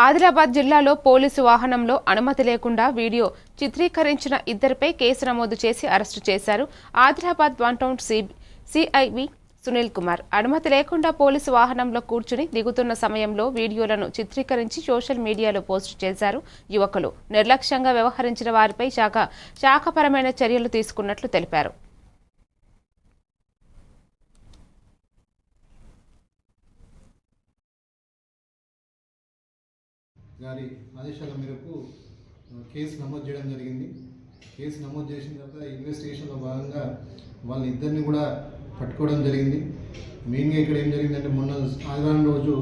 ఆదిలాబాద్ జిల్లాలో పోలీసు వాహనంలో అనుమతి లేకుండా వీడియో చిత్రీకరించిన ఇద్దరిపై కేసు నమోదు చేసి అరెస్టు చేశారు Adilabad one town CI V Sunil Kumar. అనుమతి లేకుండా పోలీసు వాహనంలో కూర్చుని దిగుతున్న సమయంలో వీడియోలను చిత్రీకరించి సోషల్ మీడియాలో పోస్టు చేశారు యువకులు. నిర్లక్ష్యంగా వ్యవహరించిన వారిపై శాఖ శాఖపరమైన చర్యలు తీసుకున్నట్లు తెలిపారు. గారి ఆదేశాల మేరకు కేసు నమోదు చేయడం జరిగింది. కేసు నమోదు చేసిన తర్వాత ఇన్వెస్టిగేషన్లో భాగంగా వాళ్ళ ఇద్దరిని కూడా పట్టుకోవడం జరిగింది. మెయిన్గా ఇక్కడ ఏం జరిగిందంటే మొన్న ఆదివారం రోజు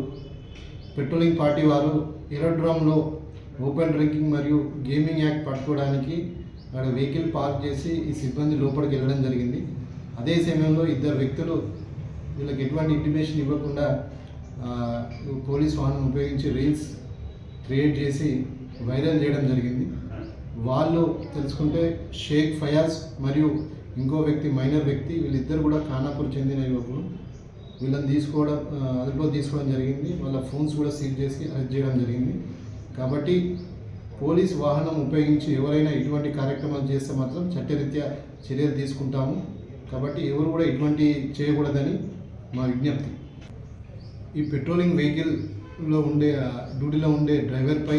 పెట్రోలింగ్ పార్టీ వారు ఎరోడ్రామ్లో ఓపెన్ డ్రింకింగ్ మరియు గేమింగ్ యాక్ట్ పట్టుకోవడానికి అక్కడ వెహికల్ పార్క్ చేసి ఈ సిబ్బంది లోపలికి వెళ్ళడం జరిగింది. అదే సమయంలో ఇద్దరు వ్యక్తులు వీళ్ళకి ఎటువంటి ఇంటిమేషన్ ఇవ్వకుండా పోలీస్ వాహనం ఉపయోగించి రీల్స్ క్రియేట్ చేసి వైరల్ చేయడం జరిగింది. వాళ్ళు తెలుసుకుంటే షేక్ ఫయాజ్ మరియు ఇంకో వ్యక్తి మైనర్ వ్యక్తి వీళ్ళిద్దరు కూడా ఖానాపూర్ చెందిన యువకులు. వీళ్ళని తీసుకోవడం అదుపులో తీసుకోవడం జరిగింది. వాళ్ళ ఫోన్స్ కూడా సీజ్ చేసి అరెస్ట్ చేయడం జరిగింది. కాబట్టి పోలీస్ వాహనం ఉపయోగించి ఎవరైనా ఇటువంటి కార్యక్రమాలు చేస్తే మాత్రం చట్టరీత్యా చర్యలు తీసుకుంటాము. కాబట్టి ఎవరు కూడా ఇటువంటి చేయకూడదని మా విజ్ఞప్తి. ఈ పెట్రోలింగ్ వెహికల్ లో ఉండే డ్యూటీలో ఉండే డ్రైవర్పై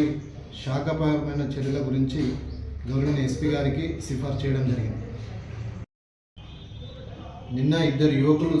శాఖపరమైన చర్యల గురించి గవర్నర్ ఎస్పీ గారికి సిఫార్సు చేయడం జరిగింది. నిన్న ఇద్దరు యువకులు